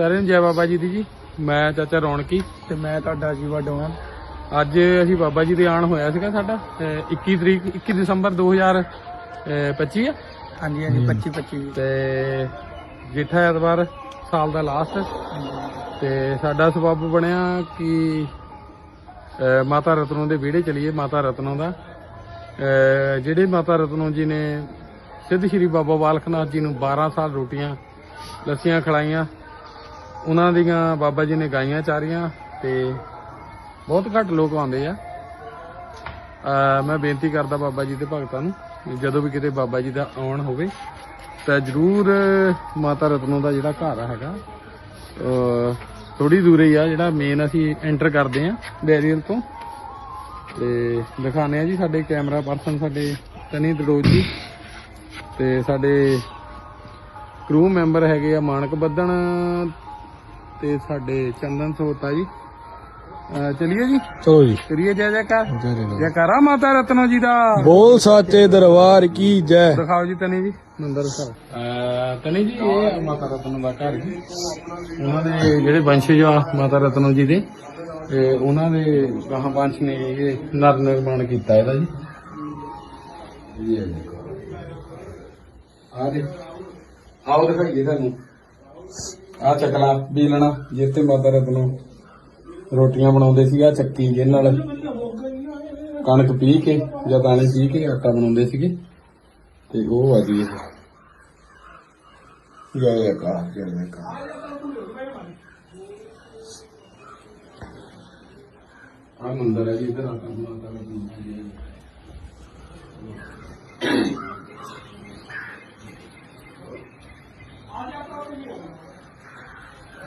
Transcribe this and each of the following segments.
ਸਾਰਿਆਂ ਨੂੰ ਜੈ ਬਾਬਾ ਜੀ ਦੀ ਜੀ। ਮੈਂ ਚਾਚਾ ਰੌਣਕੀ ਤੇ ਮੈਂ ਤੁਹਾਡਾ ਜੀਵਾ ਡੋਨ ਅੱਜ ਅਸੀਂ ਬਾਬਾ ਜੀ ਦੇ ਆਣ ਹੋਇਆ ਸੀਗਾ ਸਾਡਾ ਤੇ 21 ਤਰੀਕ 21 ਦਸੰਬਰ 2025 ਆ। ਹਾਂਜੀ ਹਾਂਜੀ 25 25 ਤੇ ਜਿੱਠਾ ਐਤਵਾਰ ਸਾਲ ਦਾ ਲਾਸਟ ਤੇ ਸਾਡਾ ਸਬੱਬ ਬਣਿਆ ਕਿ ਮਾਤਾ ਰਤਨੋ ਦੇ ਵਿਹੜੇ ਚਲੀਏ ਮਾਤਾ ਰਤਨੋ ਦਾ। ਜਿਹੜੇ ਮਾਤਾ ਰਤਨੋ ਜੀ ਨੇ ਸਿੱਧ ਸ਼੍ਰੀ ਬਾਬਾ ਬਾਲਕਨਾਥ ਜੀ ਨੂੰ 12 ਸਾਲ ਰੋਟੀਆਂ ਲੱਸੀਆਂ ਖਿਲਾਈਆਂ ਉਹਨਾਂ ਦੀਆਂ ਬਾਬਾ ਜੀ ਨੇ ਗਾਈਆਂ ਚਾਰੀਆਂ ਤੇ ਬਹੁਤ ਘੱਟ ਲੋਕ ਆਉਂਦੇ ਆ। ਮੈਂ ਬੇਨਤੀ ਕਰਦਾ ਬਾਬਾ ਜੀ ਦੇ ਭਗਤਾਂ ਨੂੰ ਜਦੋਂ ਵੀ ਕਿਤੇ ਬਾਬਾ ਜੀ ਦਾ ਆਉਣ ਹੋਵੇ ਤਾਂ ਜਰੂਰ ਮਾਤਾ ਰਤਨੋ ਦਾ ਜਿਹੜਾ ਘਰ ਹੈਗਾ ਥੋੜੀ ਦੂਰੇ ਹੀ ਆ, ਜਿਹੜਾ ਮੇਨ ਅਸੀਂ ਐਂਟਰ ਕਰਦੇ ਆ ਬੈਰੀਅਰ ਤੋਂ। ਤੇ ਦਿਖਾਣੇ ਆ ਜੀ ਸਾਡੇ ਕੈਮਰਾ ਪਰਸਨ ਸਾਡੇ ਤਨੀ ਦੜੋਜ ਜੀ ਤੇ ਸਾਡੇ ਕਰੂ ਮੈਂਬਰ ਹੈਗੇ ਆ ਮਾਨਕ ਬੱਦਣ ਤੇ ਸਾਡੇ ਚੰਦਨ ਸੋਤਾ ਜੀ। ਚਲਿਏ ਜੀ? ਚਲੋ ਜੀ। ਕਰੀਏ ਜੈ ਜੈਕਾਰ? ਜੈਕਾਰਾ। ਮਾਤਾ ਰਤਨੋ ਜੀ ਦਾ। ਬੋਲ ਸਾਚੇ ਦਰਬਾਰ ਕੀ ਜੈ। ਦਿਖਾਓ ਜੀ ਤਨੀ ਜੀ ਨੰਦਰ ਸਾਹਿਬ। ਤਨੀ ਜੀ ਇਹ ਮਾਤਾ ਰਤਨ ਦਾ ਘਰ ਜੀ। ਉਹਨਾਂ ਦੇ ਜਿਹੜੇ ਵੰਸ਼ਜ ਆ ਮਾਤਾ ਰਤਨ ਜੀ ਦੇ ਤੇ ਉਹਨਾਂ ਦੇ ਗਾਹਾਂ ਪੰਛ ਨੇ ਇਹ ਨਰ ਨਿਰਮਾਣ ਕੀਤਾ ਇਹਦਾ ਜੀ। ਦੇਖੋ ਆ ਦੇ ਆਓ ਦਿਖਾਈਏ ਤੁਹਾਨੂੰ। ਆ ਚੱਕਲਾ ਬੀਲਣਾ ਜਿਸ ਤੇ ਮਾਤਾ ਰਤਨੋ ਰੋਟੀਆਂ ਬਣਾਉਂਦੇ ਸੀ ਆ ਚੱਕੀ ਜਿਹਦੇ ਨਾਲ ਕਣਕ ਪੀ ਕੇ ਜਾਂ ਦਾਣੇ ਪੀ ਕੇ ਆਟਾ ਬਣਾਉਂਦੇ ਸੀਗੇ। ਤੇ ਉਹ ਆ ਜੀ ਇਹ। ਜੈ ਕਾ ਜੈ ਕਾ ਆ ਮੰਦਰ ਹੈ ਜੀ, ਇਧਰ ਆ ਕੇ ਮਾਤਾ ਦਾ। ਮੰਦਰ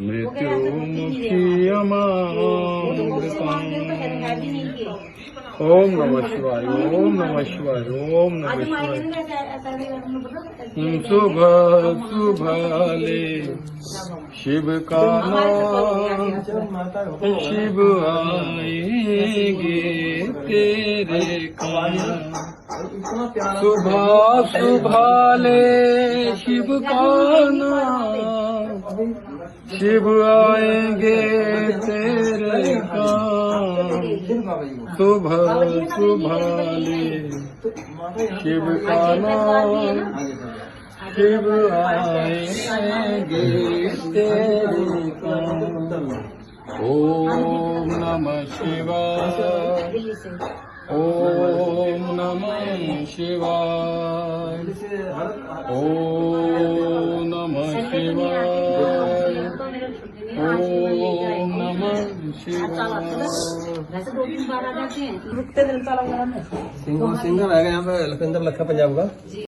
उर्वारुकमिव वंदना मृत्युमुखियमामृतम् ओम नमः शिवाय ओम नमः शिवाय ओम नमः शिवाय शुभ शुभाले शिव का नाम शिव आएंगे तेरे काम सुबह सुभाले शिव का नाम शिव आएंगे तेरे काम सुबह सुभाले शिव का नाम शिव आएंगे तेरे काम ओम नमः शिवाय ओम नमः शिवाय ओम नमः शिवाय नमः शिवाय वैसे दो तीन बार आ जाते हैं सिंगल सिंगल है यहाँ पे लखनदर लखा पंजाब का